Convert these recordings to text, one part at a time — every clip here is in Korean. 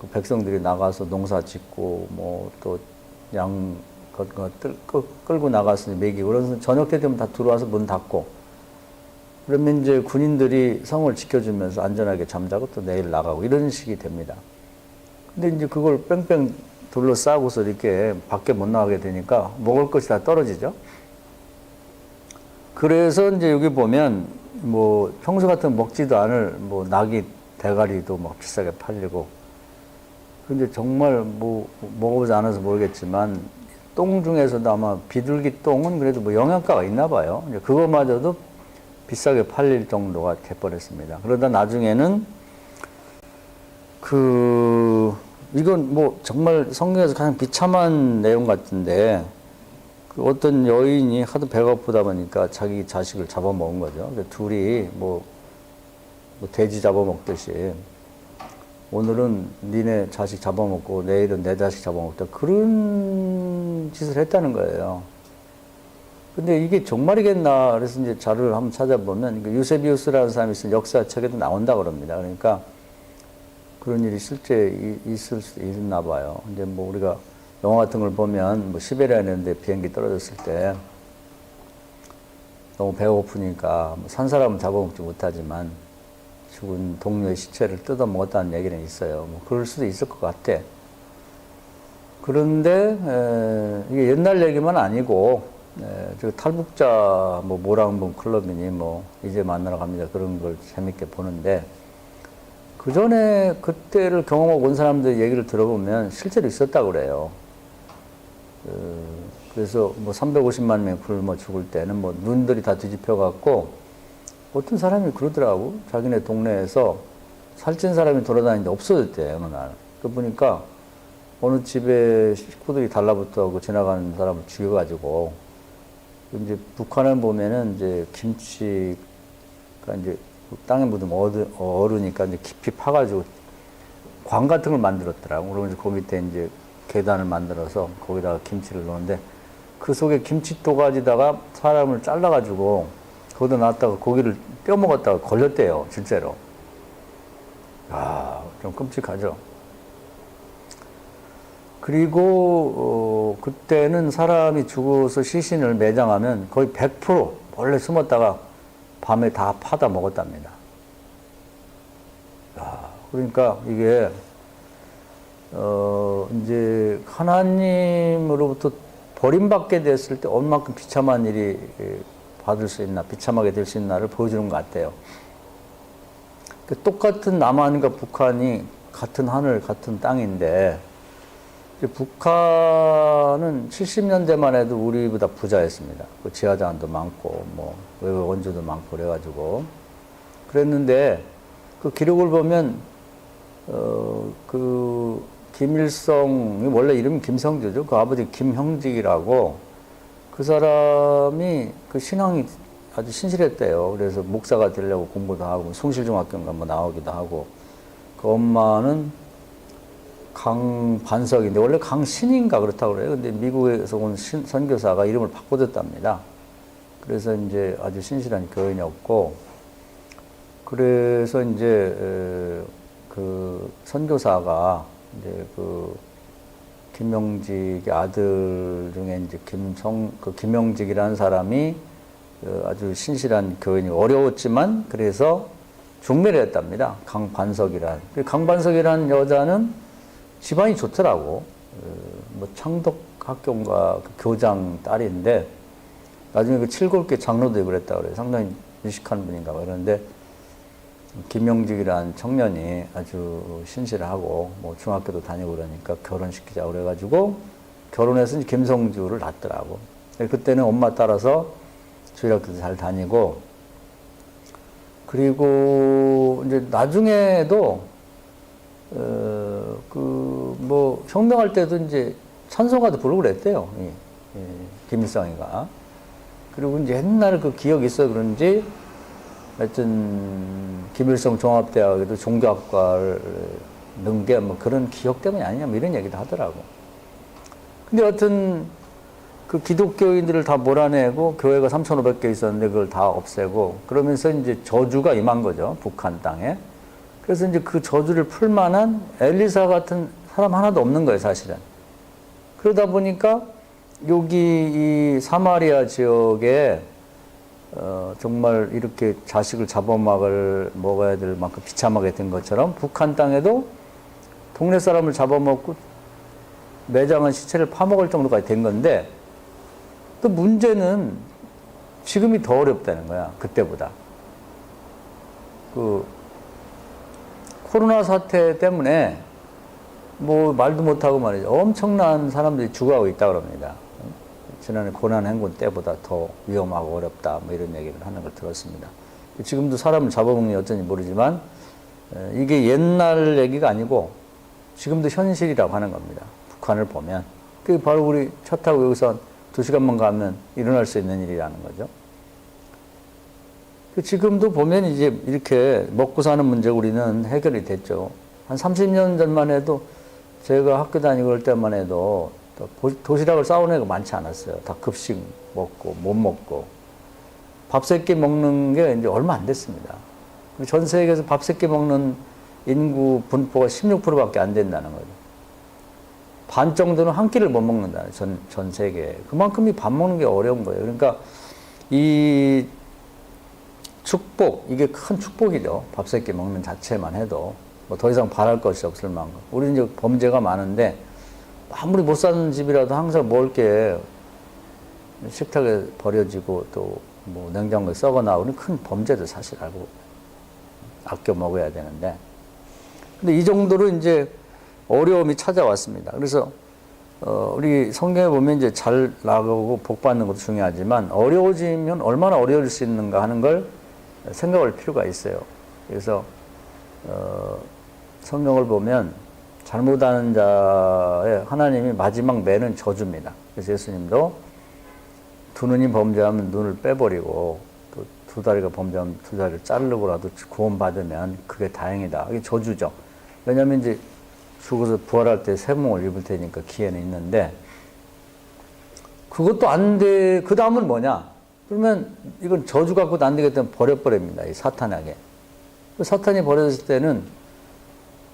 그 백성들이 나가서 농사 짓고 뭐 또양 끌고 나가서 먹이고 그래서 저녁 때 되면 다 들어와서 문 닫고 그러면 이제 군인들이 성을 지켜주면서 안전하게 잠자고 또 내일 나가고 이런 식이 됩니다. 근데 이제 그걸 뺑뺑 둘러싸고서 이렇게 밖에 못 나가게 되니까 먹을 것이 다 떨어지죠. 그래서 이제 여기 보면 뭐 평소 같은 먹지도 않을 뭐 낙이 대가리도 막 비싸게 팔리고 근데 정말 뭐 먹어보지 않아서 모르겠지만 똥 중에서도 아마 비둘기 똥은 그래도 뭐 영양가가 있나 봐요. 이제 그거마저도 비싸게 팔릴 정도가 돼버렸습니다. 그러다 나중에는 그 이건 뭐 정말 성경에서 가장 비참한 내용 같은데 그 어떤 여인이 하도 배가 고프다 보니까 자기 자식을 잡아먹은 거죠. 그 둘이 뭐, 뭐 돼지 잡아먹듯이 오늘은 니네 자식 잡아먹고 내일은 내 자식 잡아먹다 그런 짓을 했다는 거예요. 근데 이게 정말이겠나 그래서 이제 자료를 한번 찾아보면 그 유세비우스라는 사람이 쓴 역사책에도 나온다 그럽니다. 그러니까 그런 일이 실제 이- 있을 수도 있나 봐요. 근데 뭐 우리가 영화 같은 걸 보면 뭐 시베리아에 있는데 비행기 떨어졌을 때 너무 배고프니까 뭐산 사람은 잡아먹지 못하지만 죽은 동료의 시체를 뜯어 먹었다는 얘기는 있어요. 뭐 그럴 수도 있을 것 같아. 그런데 에, 이게 옛날 얘기만 아니고 에, 저 탈북자 뭐 모랑봉 클럽이니 뭐 이제 만나러 갑니다 그런 걸 재밌게 보는데 그 전에 그때를 경험하고 온 사람들 얘기를 들어보면 실제로 있었다고 그래요. 그, 그래서 뭐 350만 명이 굶어 죽을 때는 뭐 눈들이 다 뒤집혀 갖고 어떤 사람이 그러더라고. 자기네 동네에서 살찐 사람이 돌아다니는데 없어졌대, 어느 날. 그 보니까 어느 집에 식구들이 달라붙어 그 지나가는 사람을 죽여가지고 이제 북한을 보면은 이제 김치가 이제 땅에 묻으면 얼으니까 이제 깊이 파가지고 광 같은 걸 만들었더라고. 그러면 그 밑에 이제 계단을 만들어서 거기다가 김치를 넣는데 그 속에 김치 도가지다가 사람을 잘라가지고 거기다 놨다가 고기를 뼈 먹었다가 걸렸대요, 실제로. 아, 좀 끔찍하죠. 그리고 어, 그때는 사람이 죽어서 시신을 매장하면 거의 100% 몰래 숨었다가 밤에 다 파다 먹었답니다. 야, 그러니까 이게 어 이제 하나님으로부터 버림받게 됐을 때 얼마큼 비참한 일이 예, 받을 수 있나 비참하게 될 수 있나를 보여주는 것 같아요. 그 똑같은 남한과 북한이 같은 하늘 같은 땅인데 북한은 70년대만 해도 우리보다 부자였습니다. 그 지하자원도 많고 뭐 외국 원조도 많고 그래가지고 그랬는데 그 기록을 보면 어 그 김일성이 원래 이름이 김성주죠. 그 아버지 김형직이라고 그 사람이 그 신앙이 아주 신실했대요. 그래서 목사가 되려고 공부도 하고 숭실중학교인가 뭐 나오기도 하고 그 엄마는 강반석인데 원래 강신인가 그렇다고 그래요. 근데 미국에서 온 신- 선교사가 이름을 바꿔줬답니다. 그래서 이제 아주 신실한 교인이었고 그래서 이제 에, 그 선교사가 이제 그 김명직의 아들 중에 이제 김성 그 김명직이라는 사람이 그 아주 신실한 교인이 어려웠지만 그래서 중매를 했답니다. 강반석이란 그 강반석이라는 여자는 집안이 좋더라고. 그뭐 창덕 학교인가 그 교장 딸인데 나중에 그 칠골계 장로도 그랬다 그래요. 상당히 유식한 분인가 봐. 그런데 김명직이라는 청년이 아주 신실하고 뭐 중학교도 다니고 그러니까 결혼시키자 그래가지고 결혼해서 이제 김성주를 낳더라고. 그때는 엄마 따라서 주일학교도 잘 다니고 그리고 이제 나중에도 어, 그뭐 혁명할 때도 이제 찬송가도 부르고 그랬대요. 이, 이 김일성이가. 그리고 이제 옛날 그 기억이 있어 그런지 하여튼 김일성 종합대학에도 종교학과를 넣은 게 뭐 그런 기억 때문이 아니냐 뭐 이런 얘기도 하더라고. 근데 하여튼 그 기독교인들을 다 몰아내고 교회가 3,500개 있었는데 그걸 다 없애고 그러면서 이제 저주가 임한 거죠. 북한 땅에. 그래서 이제 그 저주를 풀 만한 엘리사 같은 사람 하나도 없는 거예요, 사실은. 그러다 보니까 여기 이 사마리아 지역에 어, 정말 이렇게 자식을 잡아먹을 먹어야 될 만큼 비참하게 된 것처럼 북한 땅에도 동네 사람을 잡아먹고 매장한 시체를 파먹을 정도까지 된 건데 또 문제는 지금이 더 어렵다는 거야 그때보다. 그 코로나 사태 때문에 뭐 말도 못하고 말이죠. 엄청난 사람들이 죽어가고 있다 그럽니다 지난해 고난 행군 때보다 더 위험하고 어렵다 뭐 이런 얘기를 하는 걸 들었습니다 지금도 사람을 잡아먹는 게 어쩐지 모르지만 에, 이게 옛날 얘기가 아니고 지금도 현실이라고 하는 겁니다. 북한을 보면. 그게 바로 우리 차 타고 여기서 두 시간만 가면 일어날 수 있는 일이라는 거죠. 그 지금도 보면 이제 이렇게 먹고 사는 문제 우리는 해결이 됐죠. 한 30년 전만 해도 제가 학교 다니고 그럴 때만 해도 도시락을 싸온 애가 많지 않았어요. 다 급식 먹고 못 먹고 밥 세 끼 먹는 게 이제 얼마 안 됐습니다. 전 세계에서 밥 세 끼 먹는 인구 분포가 16%밖에 안 된다는 거죠. 반 정도는 한 끼를 못 먹는다. 전, 전 세계에. 그만큼 이 밥 먹는 게 어려운 거예요. 그러니까 이 축복, 이게 큰 축복이죠. 밥 세 끼 먹는 자체만 해도. 뭐 더 이상 바랄 것이 없을 만큼. 우리 이제 범죄가 많은데 아무리 못 사는 집이라도 항상 먹을 게 식탁에 버려지고 또 뭐 냉장고에 썩어 나오는 큰 범죄도 사실 알고 아껴 먹어야 되는데 근데 이 정도로 이제 어려움이 찾아왔습니다. 그래서 어, 우리 성경에 보면 이제 잘 나가고 복 받는 것도 중요하지만 어려워지면 얼마나 어려울 수 있는가 하는 걸 생각할 필요가 있어요. 그래서 어, 성경을 보면 잘못하는 자의 하나님이 마지막 매는 저주입니다. 그래서 예수님도 두 눈이 범죄하면 눈을 빼버리고 또 두 다리가 범죄하면 두 다리를 자르고라도 구원받으면 그게 다행이다. 이게 저주죠. 왜냐하면 이제 죽어서 부활할 때 세몽을 입을 테니까 기회는 있는데 그것도 안 돼. 그 다음은 뭐냐? 그러면 이건 저주 갖고도 안 되겠다면 버려버립니다. 이 사탄에게. 그 사탄이 버려졌을 때는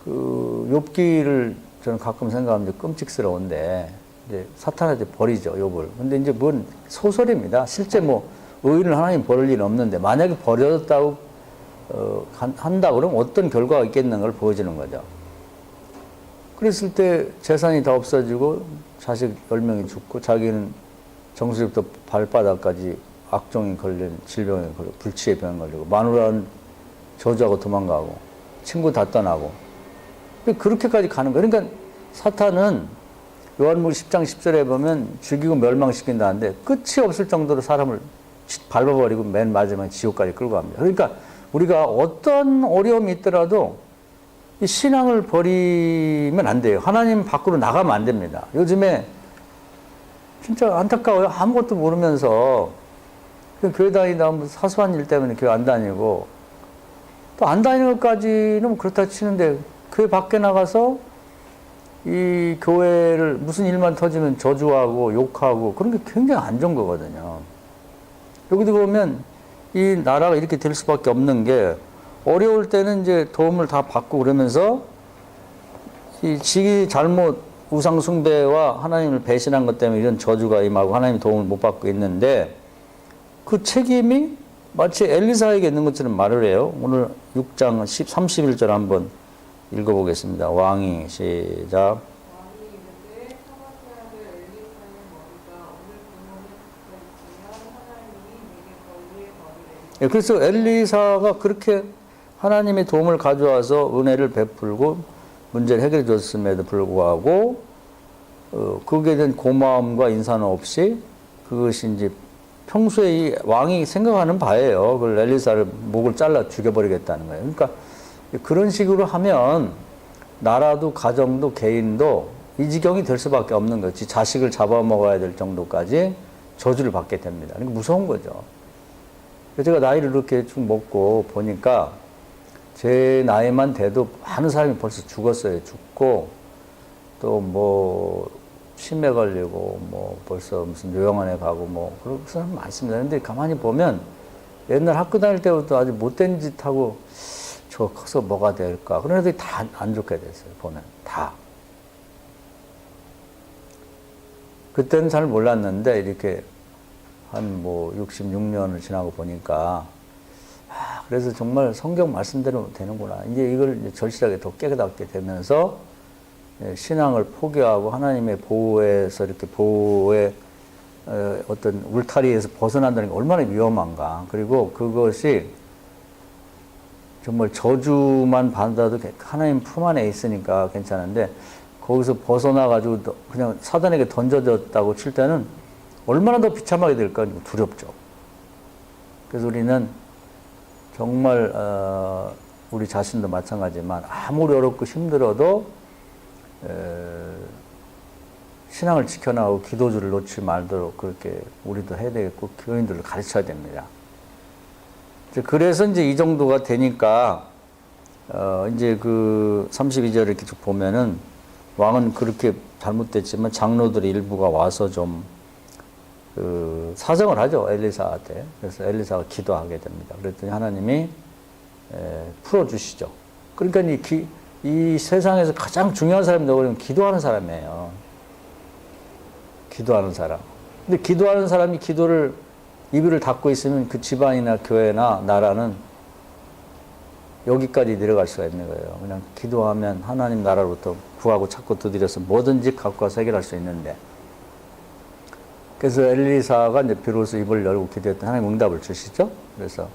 그 욥기를 저는 가끔 생각하면 끔찍스러운데 이제 사탄한테 버리죠 욥을. 근데 이제 뭔 소설입니다. 실제 뭐 의인을 하나님 버릴 일은 없는데 만약에 버려졌다고 어, 한- 한다 그러면 어떤 결과가 있겠는 걸 보여주는 거죠. 그랬을 때 재산이 다 없어지고 자식 10명이 죽고 자기는 정수리부터 발바닥까지 악종이 걸린 질병에 걸려 불치의 병에 걸리고 마누라는 저주하고 도망가고 친구 다 떠나고 그렇게까지 가는 거예요. 그러니까 사탄은 요한물 10장 10절에 보면 죽이고 멸망시킨다는데 끝이 없을 정도로 사람을 지- 밟아버리고 맨 마지막에 지옥까지 끌고 갑니다. 그러니까 우리가 어떤 어려움이 있더라도 이 신앙을 버리면 안 돼요. 하나님 밖으로 나가면 안 됩니다. 요즘에 진짜 안타까워요. 아무것도 모르면서 그냥 교회 다니다 뭐 사소한 일 때문에 교회 안 다니고 또 안 다니는 것까지는 뭐 그렇다 치는데 교회 밖에 나가서 이 교회를 무슨 일만 터지면 저주하고 욕하고 그런 게 굉장히 안 좋은 거거든요. 여기도 보면 이 나라가 이렇게 될 수밖에 없는 게 어려울 때는 이제 도움을 다 받고 그러면서 이 지기 잘못 우상 숭배와 하나님을 배신한 것 때문에 이런 저주가 임하고 하나님 도움을 못 받고 있는데 그 책임이 마치 엘리사에게 있는 것처럼 말을 해요. 오늘 6장 10, 31절 한번 읽어보겠습니다. 왕이 시작. 예, 그래서 엘리사가 그렇게 하나님의 도움을 가져와서 은혜를 베풀고 문제를 해결해 줬음에도 불구하고 어, 거기에 대한 고마움과 인사는 없이 그것이 이제 평소에 이 왕이 생각하는 바예요. 그걸 엘리사를 목을 잘라 죽여버리겠다는 거예요. 그러니까 그런 식으로 하면 나라도 가정도 개인도 이 지경이 될 수밖에 없는 거지. 자식을 잡아먹어야 될 정도까지 저주를 받게 됩니다. 그러니까 무서운 거죠. 제가 나이를 이렇게 쭉 먹고 보니까 제 나이만 돼도 많은 사람이 벌써 죽었어요. 죽고 또 뭐 치매 걸리고 뭐 벌써 무슨 요양원에 가고 뭐 그런 사람 많습니다. 근데 가만히 보면 옛날 학교 다닐 때부터 아주 못된 짓 하고 저 커서 뭐가 될까? 그런 애들이 다 안 좋게 됐어요. 보면 다. 그때는 잘 몰랐는데 이렇게 한 뭐 66년을 지나고 보니까 아, 그래서 정말 성경 말씀대로 되는구나. 이제 이걸 이제 절실하게 더 깨닫게 되면서 예, 신앙을 포기하고 하나님의 보호에서 이렇게 보호의 어, 어떤 울타리에서 벗어난다는 게 얼마나 위험한가. 그리고 그것이 정말 저주만 받아도 하나님 품 안에 있으니까 괜찮은데 거기서 벗어나가지고 너- 그냥 사단에게 던져졌다고 칠 때는 얼마나 더 비참하게 될까 두렵죠. 그래서 우리는 정말 어, 우리 자신도 마찬가지지만 아무리 어렵고 힘들어도 에, 신앙을 지켜나가고 기도주를 놓지 말도록 그렇게 우리도 해야 되겠고 교인들을 가르쳐야 됩니다. 그래서 이제 이 정도가 되니까 어 이제 그 32절 이렇게 쭉 보면은 왕은 그렇게 잘못됐지만 장로들의 일부가 와서 좀 그 사정을 하죠 엘리사한테 그래서 엘리사가 기도하게 됩니다. 그랬더니 하나님이 에, 풀어주시죠. 그러니까 이, 기, 이 세상에서 가장 중요한 사람이 누구냐면 기도하는 사람이에요. 기도하는 사람. 근데 기도하는 사람이 기도를 입을 닫고 있으면 그 집안이나 교회나 나라는 여기까지 내려갈 수가 있는 거예요. 그냥 기도하면 하나님 나라로부터 구하고 찾고 두드려서 뭐든지 갖고 와서 해결할 수 있는데. 그래서 엘리사가 이제 비로소 입을 열고 기도했던 하나님 응답을 주시죠. 그래서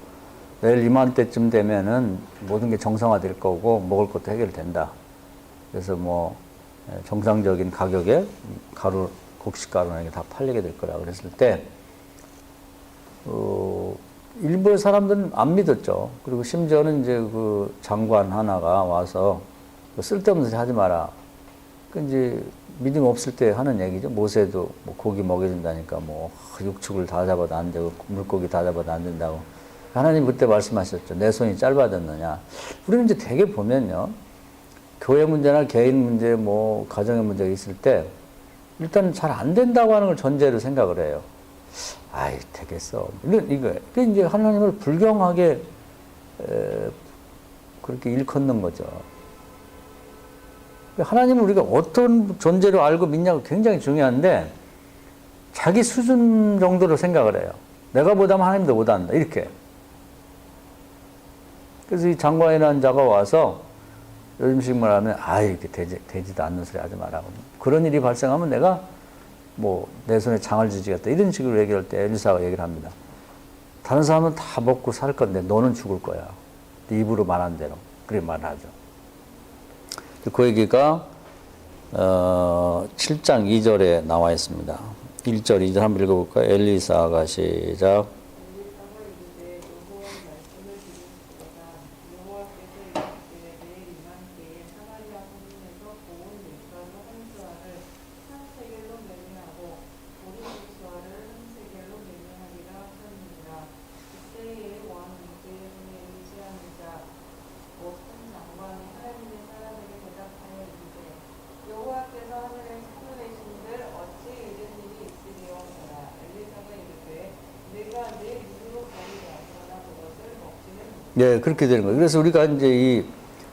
내일 이맘때쯤 되면은 모든 게 정상화될 거고 먹을 것도 해결된다. 그래서 뭐 예, 정상적인 가격에 가루 곡식가루나 이게 다 팔리게 될 거라 그랬을 때 어, 일부의 사람들은 안 믿었죠. 그리고 심지어는 이제 그 장관 하나가 와서 그 쓸데없는 소리 하지 마라. 그 이제 믿음 없을 때 하는 얘기죠. 모세도 뭐 고기 먹여준다니까 뭐 육축을 다 잡아도 안 되고 물고기 다 잡아도 안 된다고. 하나님 그때 말씀하셨죠. 내 손이 짧아졌느냐. 우리는 이제 되게 보면요. 교회 문제나 개인 문제, 뭐 가정의 문제가 있을 때 일단 잘 안 된다고 하는 걸 전제로 생각을 해요. 아이 되겠어. 이거 이거 그 이제 하나님을 불경하게 에, 그렇게 일컫는 거죠. 하나님은 우리가 어떤 존재로 알고 믿냐가 굉장히 중요한데 자기 수준 정도로 생각을 해요. 내가 보다면 하나님도 못한다 이렇게. 그래서 이 장관이라는 자가 와서 요즘식 말하면 아 이렇게 되지, 되지도 않는 소리 하지 마라. 그런 일이 발생하면 내가 뭐 내 손에 장을 지지겠다 이런 식으로 얘기할 때 엘리사가 얘기를 합니다. 다른 사람은 다 먹고 살 건데 너는 죽을 거야. 네 입으로 말한 대로 그렇게 말하죠. 그 얘기가 어, 7장 2절에 나와 있습니다. 1절, 2절 한번 읽어볼까요? 엘리사가 시작. 엘리사가 이르되 여호와의 말씀을 들으시도다 여호와께서 이르시되 내일 이맘때에 사마리아 성문에서 고운 밀가루 한 수알을 한 세겔로 매매하고 보리 수알을 한 세겔로 매매하리라 하셨느니라 그때에 왕 이제 손에 의지하는 자 모든 장관이 하나님의 사람에게 대답하여 이르되 여호와께서 하늘에 창조되신들 어찌 이런 일이 있으리오니라 엘리사가 이르되 내가 내 눈으로 보리라 그러나 그것을 네, 그렇게 되는 거예요. 그래서 우리가 이제 이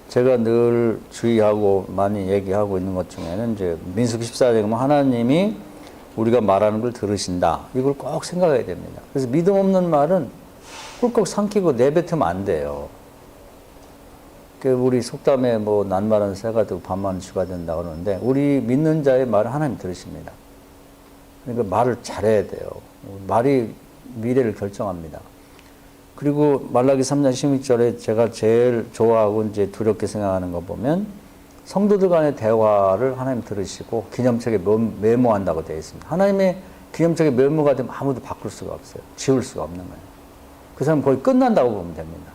제가 늘 주의하고 많이 얘기하고 있는 것 중에는 이제 민수기 14장에 보면 하나님이 우리가 말하는 걸 들으신다. 이걸 꼭 생각해야 됩니다. 그래서 믿음 없는 말은 꿀꺽 삼키고 내뱉으면 안 돼요. 그 우리 속담에 뭐 낱말은 새가 되고 반말은 쥐가 된다 그러는데 우리 믿는 자의 말을 하나님 들으십니다. 그러니까 말을 잘해야 돼요. 말이 미래를 결정합니다. 그리고 말라기 3장 16절에 제가 제일 좋아하고 이제 두렵게 생각하는 거 보면 성도들 간의 대화를 하나님 들으시고 기념책에 메- 메모한다고 되어 있습니다. 하나님의 기념책에 메모가 되면 아무도 바꿀 수가 없어요. 지울 수가 없는 거예요. 그 사람 거의 끝난다고 보면 됩니다.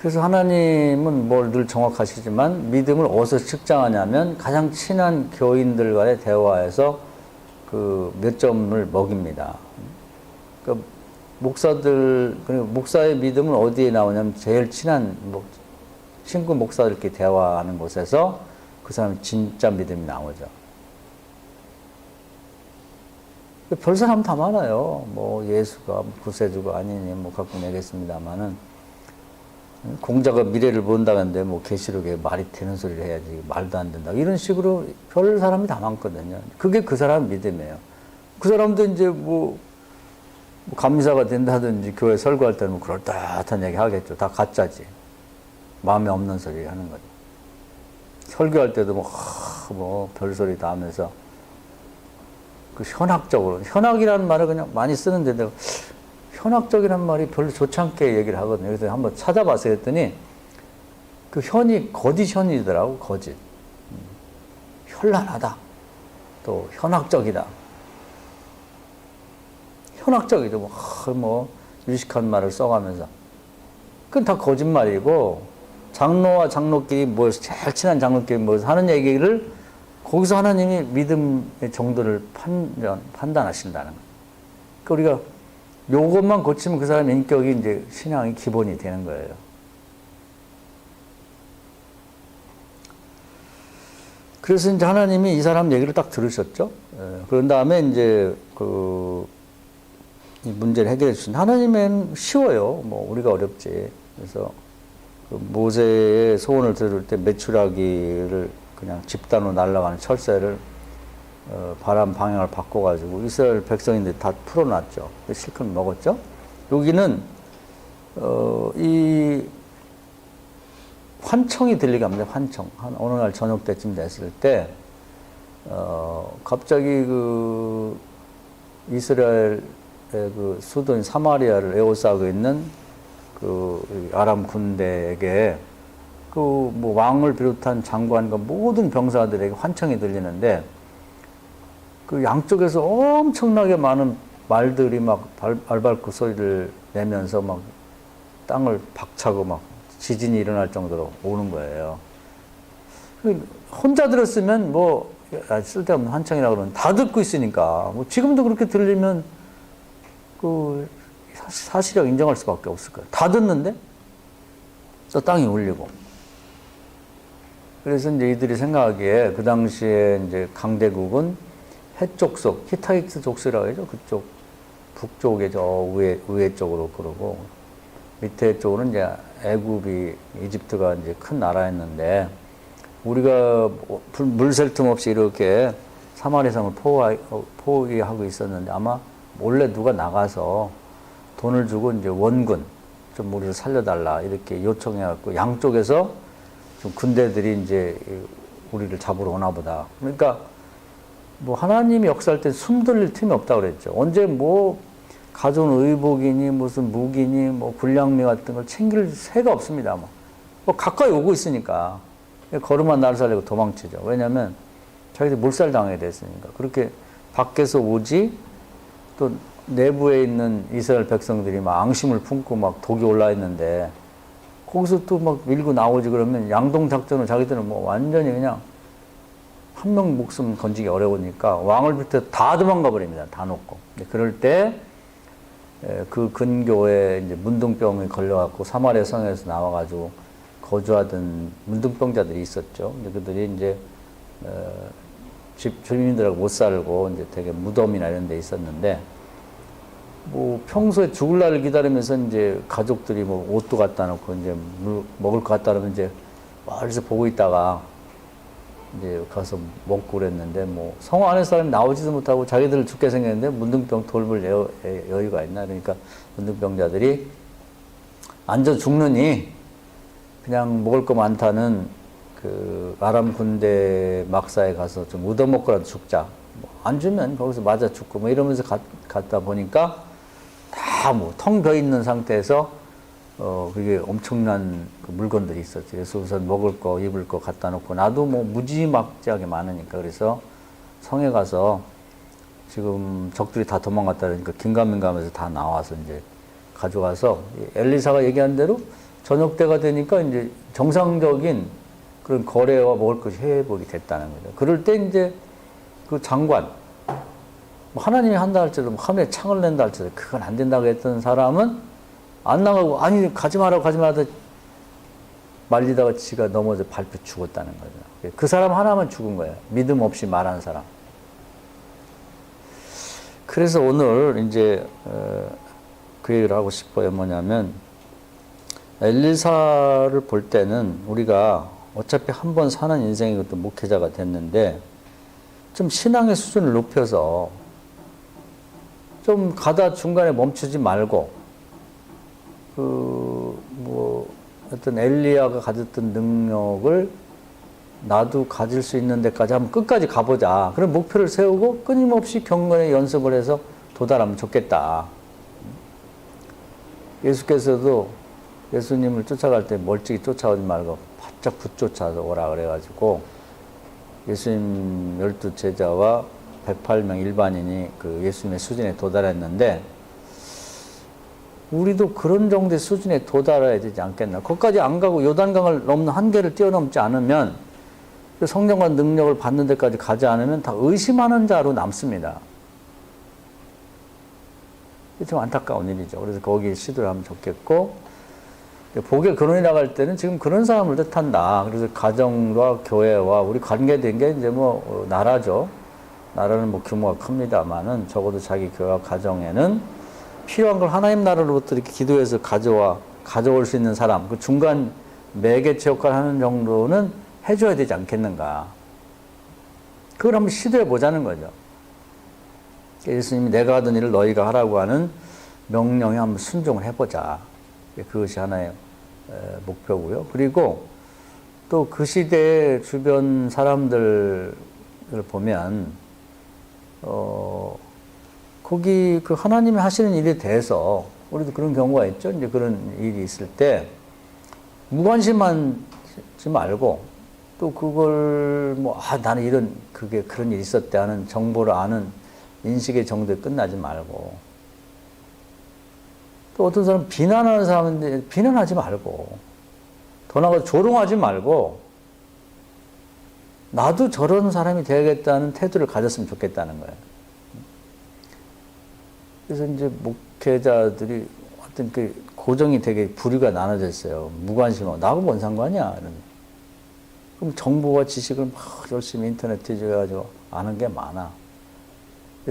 그래서 하나님은 뭘 늘 정확하시지만 믿음을 어디서 측정하냐면 가장 친한 교인들과의 대화에서 그 몇 점을 먹입니다. 그러니까 목사들 그리고 목사의 믿음은 어디에 나오냐면 제일 친한 목, 친구 목사들끼리 대화하는 곳에서 그 사람 진짜 믿음이 나오죠. 별 사람 다 많아요. 뭐 예수가 뭐 구세주가 아니니 뭐 갖고 내겠습니다만은 공자가 미래를 본다는데 뭐 계시록에 말이 되는 소리를 해야지 말도 안 된다 이런 식으로 별 사람이 다 많거든요. 그게 그 사람 믿음이에요. 그 사람도 이제 뭐, 뭐 감사가 된다든지 교회 설교할 때는 뭐 그럴듯한 얘기 하겠죠. 다 가짜지. 마음에 없는 소리 하는 거죠. 설교할 때도 뭐, 하, 뭐 별소리 다 하면서 그 현학적으로 현학이라는 말을 그냥 많이 쓰는데 현학적이라는 말이 별로 좋지 않게 얘기를 하거든요. 그래서 한번 찾아봤어 했더니 그 현이 거짓 현이더라고 거짓. 음, 현란하다. 또 현학적이다. 현학적이죠. 뭐, 하, 뭐 유식한 말을 써가면서 그건 다 거짓말이고 장로와 장로끼리 뭐 제일 친한 장로끼리 뭐 하는 얘기를 거기서 하나님이 믿음의 정도를 판단, 판단하신다는 거예요. 그러니까 우리가 요것만 고치면 그 사람 인격이 이제 신앙이 기본이 되는 거예요. 그래서 이제 하나님이 이 사람 얘기를 딱 들으셨죠. 예, 그런 다음에 이제 그, 이 문제를 해결해 주신 하나님은 쉬워요. 뭐 우리가 어렵지. 그래서 그 모세의 소원을 들을 때 메추라기를 그냥 집단으로 날아가는 철새를 어, 바람 방향을 바꿔가지고 이스라엘 백성인들 다 풀어놨죠. 실컷 먹었죠. 여기는 어, 이 환청이 들리게 합니다. 환청. 한 어느 날 저녁 때쯤 됐을 때 어, 갑자기 그 이스라엘의 그 수도인 사마리아를 에워싸고 있는 그 아람 군대에게 그 뭐 왕을 비롯한 장관과 모든 병사들에게 환청이 들리는데 그 양쪽에서 엄청나게 많은 말들이 막 발, 발발구 소리를 내면서 막 땅을 박차고 막 지진이 일어날 정도로 오는 거예요. 그 혼자 들었으면 뭐 야, 쓸데없는 환청이라 그러는 다 듣고 있으니까 뭐 지금도 그렇게 들리면 그 사실이라고 인정할 수밖에 없을 거예요. 다 듣는데 또 땅이 울리고. 그래서 이제 이들이 생각하기에 그 당시에 이제 강대국은 해쪽 속, 히타이트 족속이라고 하죠. 그쪽 북쪽에 저 위에, 위에 쪽으로 그러고 밑에 쪽으로는 이제 애굽이 이집트가 이제 큰 나라였는데 우리가 물샐 틈 없이 이렇게 사마리성을 포위, 포위하고 있었는데 아마 몰래 누가 나가서 돈을 주고 이제 원군 좀 우리를 살려달라 이렇게 요청해갖고 양쪽에서 좀 군대들이 이제 우리를 잡으러 오나 보다. 그러니까 뭐 하나님이 역사할 때 숨 돌릴 틈이 없다 그랬죠. 언제 뭐 가져온 의복이니 무슨 무기니 뭐 군량미 같은 걸 챙길 새가 없습니다. 뭐, 뭐 가까이 오고 있으니까 걸음만 날 살리고 도망치죠. 왜냐하면 자기들 몰살 당하게 됐으니까 그렇게 밖에서 오지 또 내부에 있는 이스라엘 백성들이 막 앙심을 품고 막 독이 올라 있는데 거기서 또 막 밀고 나오지 그러면 양동 작전을 자기들은 뭐 완전히 그냥 한 명 목숨 건지기 어려우니까 왕을 비롯해 다 도망가 버립니다. 다 놓고. 그럴 때 그 근교에 이제 문둥병이 걸려갖고 사마리아 성에서 나와가지고 거주하던 문둥병자들이 있었죠. 근데 그들이 이제 어, 집 주민들하고 못 살고 이제 되게 무덤이나 이런 데 있었는데 뭐 평소에 죽을 날을 기다리면서 이제 가족들이 뭐 옷도 갖다 놓고 이제 물 먹을 거 갖다 놓으면 이제 멀리서 보고 있다가 이제 가서 먹고 그랬는데 뭐성 안에 사람이 나오지도 못하고 자기들 죽게 생겼는데 문둥병 돌볼 여, 여유가 있나? 그러니까 문둥병자들이 앉아 죽느니 그냥 먹을 거 많다는 그 아람 군대 막사에 가서 좀 얻어먹고라도 죽자 뭐 안 주면 거기서 맞아 죽고 뭐 이러면서 가, 갔다 보니까 다 뭐텅벼 있는 상태에서 어 그게 엄청난 그 물건들이 있었죠. 그래서 우선 먹을 거, 입을 거 갖다 놓고 나도 뭐 무지막지하게 많으니까 그래서 성에 가서 지금 적들이 다 도망갔다 그러니까 긴가민가하면서 다 나와서 이제 가져가서 엘리사가 얘기한 대로 저녁 때가 되니까 이제 정상적인 그런 거래와 먹을 것이 회복이 됐다는 거죠. 그럴 때 이제 그 장관 뭐 하나님이 한다 할지라도 하늘에 창을 낸다 할지라도 그건 안 된다고 했던 사람은 안 나가고 아니 가지 마라고 가지 마라 말리다가 지가 넘어져 밟혀 죽었다는 거죠. 그 사람 하나만 죽은 거예요. 믿음 없이 말한 사람. 그래서 오늘 이제 어, 그 얘기를 하고 싶어요. 뭐냐면 엘리사를 볼 때는 우리가 어차피 한 번 사는 인생이 것도 목회자가 됐는데 좀 신앙의 수준을 높여서 좀 가다 중간에 멈추지 말고 그 뭐 어떤 엘리야가 가졌던 능력을 나도 가질 수 있는 데까지 한번 끝까지 가보자. 그런 목표를 세우고 끊임없이 경건의 연습을 해서 도달하면 좋겠다. 예수께서도 예수님을 쫓아갈 때 멀찍이 쫓아오지 말고 바짝 붙쫓아서 오라 그래가지고 예수님 열두 제자와 108명 일반인이 그 예수님의 수준에 도달했는데 우리도 그런 정도의 수준에 도달해야 되지 않겠나. 거기까지 안 가고 요단강을 넘는 한계를 뛰어넘지 않으면 그 성령과 능력을 받는 데까지 가지 않으면 다 의심하는 자로 남습니다. 좀 안타까운 일이죠. 그래서 거기 시도를 하면 좋겠고, 복의 근원이 나갈 때는 지금 그런 사람을 뜻한다. 그래서 가정과 교회와 우리 관계된 게 이제 뭐 어, 나라죠. 나라는 뭐 규모가 큽니다만은 적어도 자기 교회와 가정에는 필요한 걸 하나님 나라로부터 이렇게 기도해서 가져와 가져올 수 있는 사람, 그 중간 매개체 역할을 하는 정도는 해줘야 되지 않겠는가. 그걸 한번 시도해 보자는 거죠. 예수님이 내가 하던 일을 너희가 하라고 하는 명령에 한번 순종을 해보자. 그것이 하나의 에, 목표고요. 그리고 또 그 시대의 주변 사람들을 보면 어, 거기 그 하나님이 하시는 일에 대해서 우리도 그런 경우가 있죠. 이제 그런 일이 있을 때 무관심하지 말고 또 그걸 뭐 아 나는 이런 그게 그런 일이 있었대 하는 정보를 아는 인식의 정도에 끝나지 말고 또 어떤 사람 비난하는 사람인데 비난하지 말고 더 나아가 조롱하지 말고 나도 저런 사람이 되야겠다는 태도를 가졌으면 좋겠다는 거예요. 그래서 이제 목회자들이 어떤 그 고정이 되게 부류가 나눠져 있어요. 무관심하고 나하고 뭔 상관이야. 이런. 그럼 정보와 지식을 막 열심히 인터넷 뒤져가지고 아는 게 많아.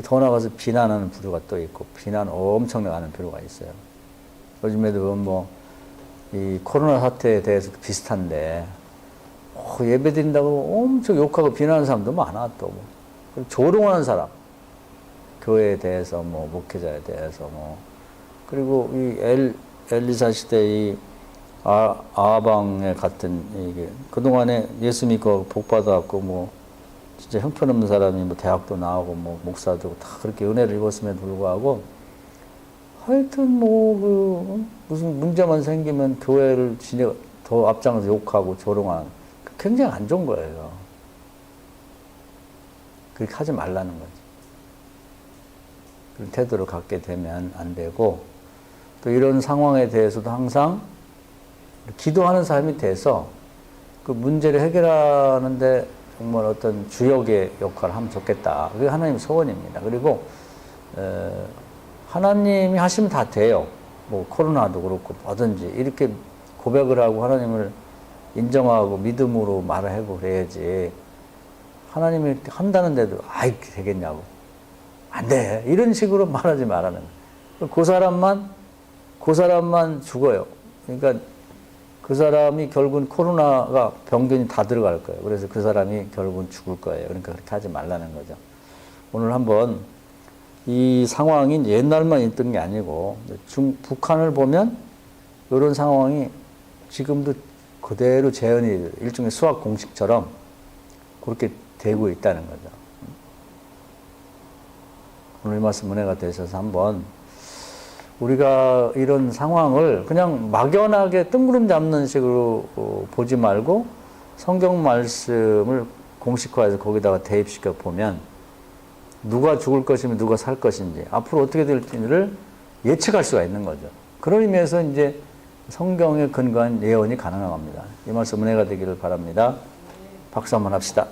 더 나가서 비난하는 부류가 또 있고 비난 엄청나게 하는 부류가 있어요. 요즘에도 뭐이 코로나 사태에 대해서 비슷한데 어, 예배 드린다고 엄청 욕하고 비난하는 사람도 많아 또 뭐. 조롱하는 사람 교회에 대해서 뭐 목회자에 대해서 뭐 그리고 이 엘, 엘리사 시대 이 아, 아방에 같은 이게 그동안에 예수 믿고 복 받아갖고 뭐 진짜 형편없는 사람이 뭐 대학도 나오고 뭐 목사도 다 그렇게 은혜를 입었음에도 불구하고 하여튼 뭐 그 무슨 문제만 생기면 교회를 진짜 더 앞장서 욕하고 조롱한 굉장히 안 좋은 거예요. 그렇게 하지 말라는 거지. 그런 태도를 갖게 되면 안 되고 또 이런 상황에 대해서도 항상 기도하는 사람이 돼서 그 문제를 해결하는데 정말 어떤 주역의 역할을 하면 좋겠다. 그게 하나님의 소원입니다. 그리고 에, 하나님이 하시면 다 돼요. 뭐 코로나도 그렇고 뭐든지 이렇게 고백을 하고 하나님을 인정하고 믿음으로 말을 하고 그래야지 하나님이 한다는데도 아이 되겠냐고 안 돼. 이런 식으로 말하지 말라는. 그 사람만, 그 사람만 죽어요. 그러니까 그 사람이 결국은 코로나가 병균이 다 들어갈 거예요. 그래서 그 사람이 결국은 죽을 거예요. 그러니까 그렇게 하지 말라는 거죠. 오늘 한번 이 상황이 옛날만 있던 게 아니고 중, 북한을 보면 이런 상황이 지금도 그대로 재현이 일종의 수학 공식처럼 그렇게 되고 있다는 거죠. 오늘 이 말씀 은혜가 되셔서 한번 우리가 이런 상황을 그냥 막연하게 뜬구름 잡는 식으로 어, 보지 말고 성경 말씀을 공식화해서 거기다가 대입시켜 보면 누가 죽을 것이며 누가 살 것인지 앞으로 어떻게 될지를 예측할 수가 있는 거죠. 그런 의미에서 이제 성경에 근거한 예언이 가능합니다. 이 말씀 은혜가 되기를 바랍니다. 박수 한번 합시다.